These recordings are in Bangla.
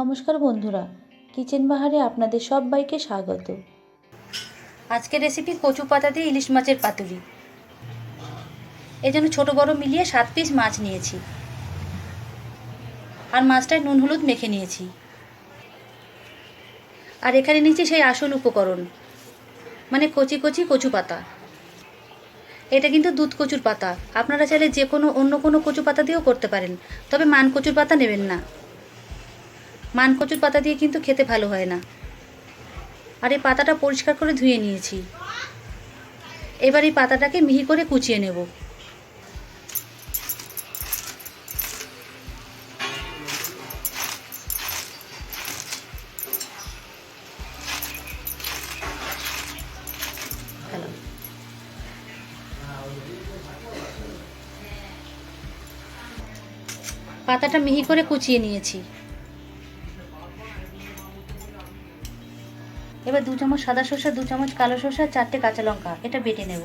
নমস্কার বন্ধুরা, কিচেন বাহারে আপনাদের সবাইকে স্বাগত। আজকের রেসিপি কচু পাতা দিয়ে ইলিশ মাছের পাতুরি। এই জন্য ছোটো বড় মিলিয়ে সাত পিস মাছ নিয়েছি। আর মাছটায় নুন হলুদ মেখে নিয়েছি। আর এখানে নিয়েছি সেই আসল উপকরণ মানে কচি কচি কচু পাতা। এটা কিন্তু দুধ কচুর পাতা। আপনারা চাইলে যে কোনো অন্য কোনো কচু পাতা দিয়েও করতে পারেন, তবে মান কচুর পাতা নেবেন না। মান কচুর পাতা দিয়ে কিন্তু খেতে ভালো হয় না। আর এই পাতাটা পরিষ্কার করে ধুয়ে নিয়েছি। এবার এই পাতাটাকে মিহি করে কুচিয়ে নেব। পাতাটা মিহি করে কুচিয়ে নিয়েছি। এবার দু চামচ সাদা সর্ষে, দু চামচ কালো আর চারটে কাঁচা লঙ্কা। এটা বেটে নেব।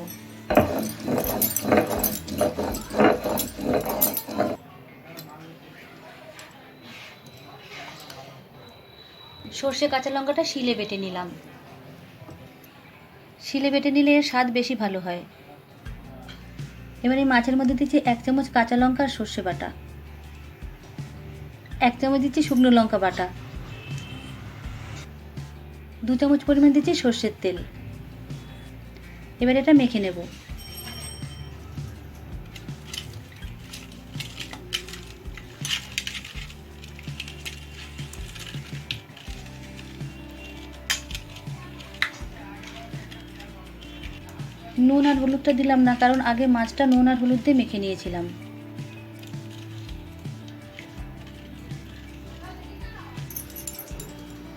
সর্ষে কাঁচা লঙ্কাটা শিলে বেটে নিলাম। শিলে বেটে নিলে এর স্বাদ বেশি ভালো হয়। এবার এই মাছের মধ্যে দিচ্ছি এক চামচ কাঁচা লঙ্কা আর সর্ষে বাটা। এক চামচ দিচ্ছি শুকনো লঙ্কা বাটা। দু চামচ পরিমাণ দিচ্ছি সর্ষের তেল। এবার এটা মেখে নেব। নুন আর হলুদটা দিলাম না, কারণ আগে মাছটা নুন আর হলুদ দিয়ে মেখে নিয়েছিলাম।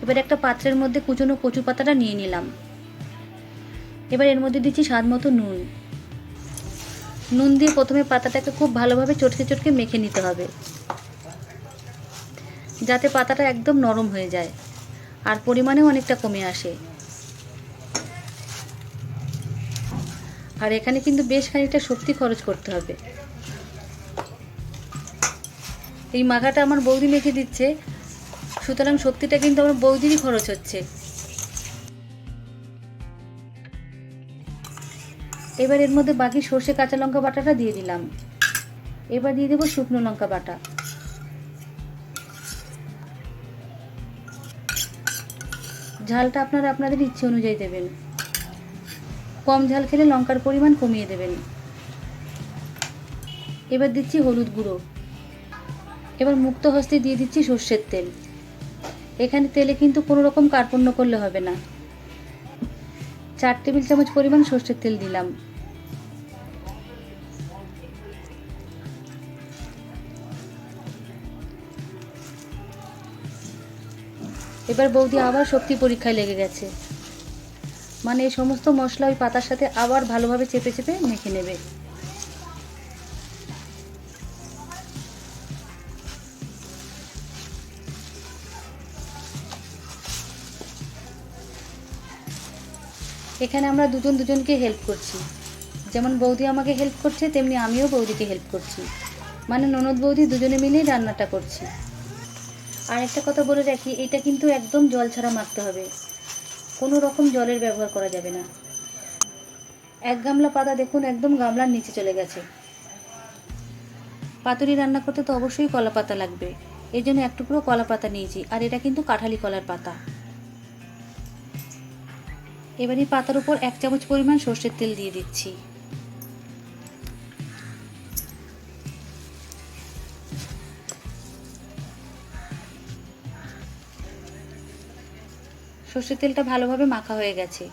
এবার একটা পাত্রের মধ্যে কুচনো কচু পাতাটা নিয়ে নিলাম। এবার এর মধ্যে দিচ্ছি স্বাদ মতো নুন। নুন দিয়ে প্রথমে পাতাটাকে খুব ভালোভাবে চটকে চটকে মেখে নিতে হবে। যাতে পাতাটা একদম নরম হয়ে যায়। আর পরিমাণেও অনেকটা কমে আসে। আর এখানে কিন্তু বেশ খানিকটা শক্তি খরচ করতে হবে। এই মাখাটা আমার বৌদি মেখে দিচ্ছে। সুতরাং শক্তিটা কিন্তু আমার বৌদিরই খরচ হচ্ছে। এবার এর মধ্যে বাকি সর্ষে কাঁচা লঙ্কা বাটাটা দিয়ে দিলাম। এবার দিয়ে দেবো শুকনো লঙ্কা বাটা। ঝালটা আপনারা আপনাদের ইচ্ছে অনুযায়ী দেবেন। কম ঝাল খেলে লঙ্কার পরিমাণ কমিয়ে দেবেন। এবার দিচ্ছি হলুদ গুঁড়ো। এবার মুক্ত হস্তে দিয়ে দিচ্ছি সর্ষের তেল। এখানে তেলে কিন্তু কোনো রকম কার্পণ্য করলে হবে না। চার টেবিল চামচ পরিমাণ সর্ষের তেল দিলাম। এবার বৌদি আবার শক্তি পরীক্ষায় লেগে গেছে। মানে এই সমস্ত মশলা ওই পাতার সাথে আবার ভালোভাবে চেপে চেপে মেখে নেবে। এখানে আমরা দুজন দুজনকে হেল্প করছি। যেমন বৌদি আমাকে হেল্প করছে, তেমনি আমিও বৌদিকে হেল্প করছি। মানে ননদ বৌদি দুজনে মিলেই রান্নাটা করছি। আর একটা কথা বলে রাখি, এটা কিন্তু একদম জল ছাড়া মাখতে হবে। কোনো রকম জলের ব্যবহার করা যাবে না। এক গামলা পাতা দেখুন, একদম গামলার নিচে চলে গেছে। পাতুরি রান্না করতে তো অবশ্যই কলা পাতা লাগবে। এই জন্য এক টুকরো কলা পাতা নিয়েছি, আর এটা কিন্তু কাঁঠালি কলার পাতা। এবার এই পাতার উপর এক চামচ পরিমাণ সর্ষের তেল দিয়ে দিচ্ছি। সর্ষের তেলটা ভালোভাবে মাখা হয়ে গেছে।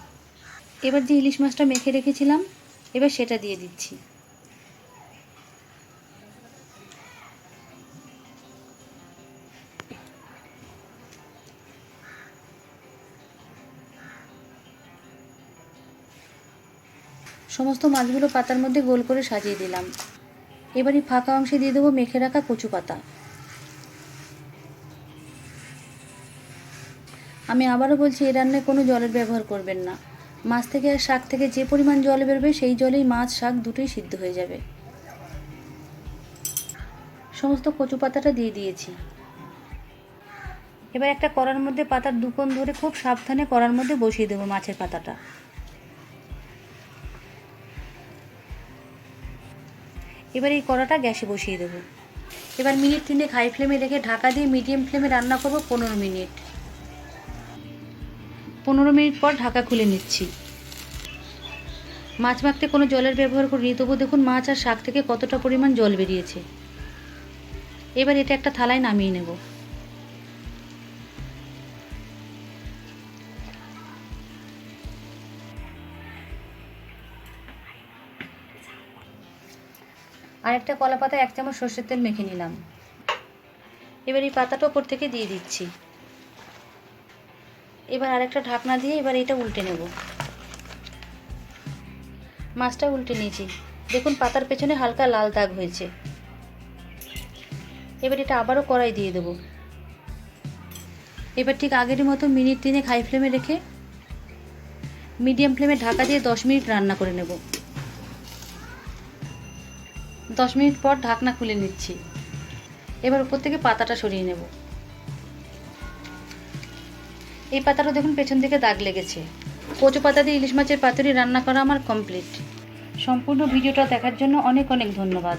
এবার যে ইলিশ মাছটা মেখে রেখেছিলাম, এবার সেটা দিয়ে দিচ্ছি। সমস্ত মাছগুলো পাতার মধ্যে গোল করে সাজিয়ে দিলাম। এবার এই ফাঁকা অংশে দিয়ে দেবো মেখে রাখা কচু পাতা। আমি আবারও বলছি এই রান্নায় কোনো জলের ব্যবহার করবেন না। মাছ থেকে আর শাক থেকে যে পরিমাণ জল বেরবে, সেই জলেই মাছ, শাক দুটোই সিদ্ধ হয়ে যাবে। সমস্ত কচু পাতাটা দিয়ে দিয়েছি। এবার একটা কড়ার মধ্যে পাতার দুকোণ ধরে খুব সাবধানে কড়ার মধ্যে বসিয়ে দেবো মাছের পাতাটা। এবার এই কড়াটা গ্যাসে বসিয়ে দেবো। এবার মিনিট তিনে হাই ফ্লেমে রেখে ঢাকা দিয়ে মিডিয়াম ফ্লেমে রান্না করব পনেরো মিনিট। পনেরো মিনিট পর ঢাকা খুলে নিচ্ছি। মাছ মাখতে কোনো জলের ব্যবহার করিনি তবু দেখুন মাছ আর শাক থেকে কতটা পরিমাণ জল বেরিয়েছে। এবার এটা একটা থালায় নামিয়ে নেব। আর একটা কলা পাতায় এক চামচ সর্ষের তেল মেখে নিলাম। এবার এই পাতাটা ওপর থেকে দিয়ে দিচ্ছি। এবার আরেকটা ঢাকনা দিয়ে এবার এটা উল্টে নেব। মাছটা উল্টে নিয়েছি। দেখুন, পাতার পেছনে হালকা লাল দাগ হয়েছে। এবার এটা আবারও কড়াই দিয়ে দেবো। এবার ঠিক আগের মতো মিনিট তিনেক হাই ফ্লেমে রেখে মিডিয়াম ফ্লেমে ঢাকা দিয়ে দশ মিনিট রান্না করে নেব। দশ মিনিট পর ঢাকনা খুলে নিচ্ছি। এবার উপর থেকে পাতাটা সরিয়ে নেব। এই পাতাটা দেখুন পেছন দিকে দাগ লেগেছে। কচু পাতা দিয়ে ইলিশ মাছের পাতুরি রান্না করা আমার কমপ্লিট সম্পূর্ণ ভিডিওটা দেখার জন্য অনেক অনেক ধন্যবাদ।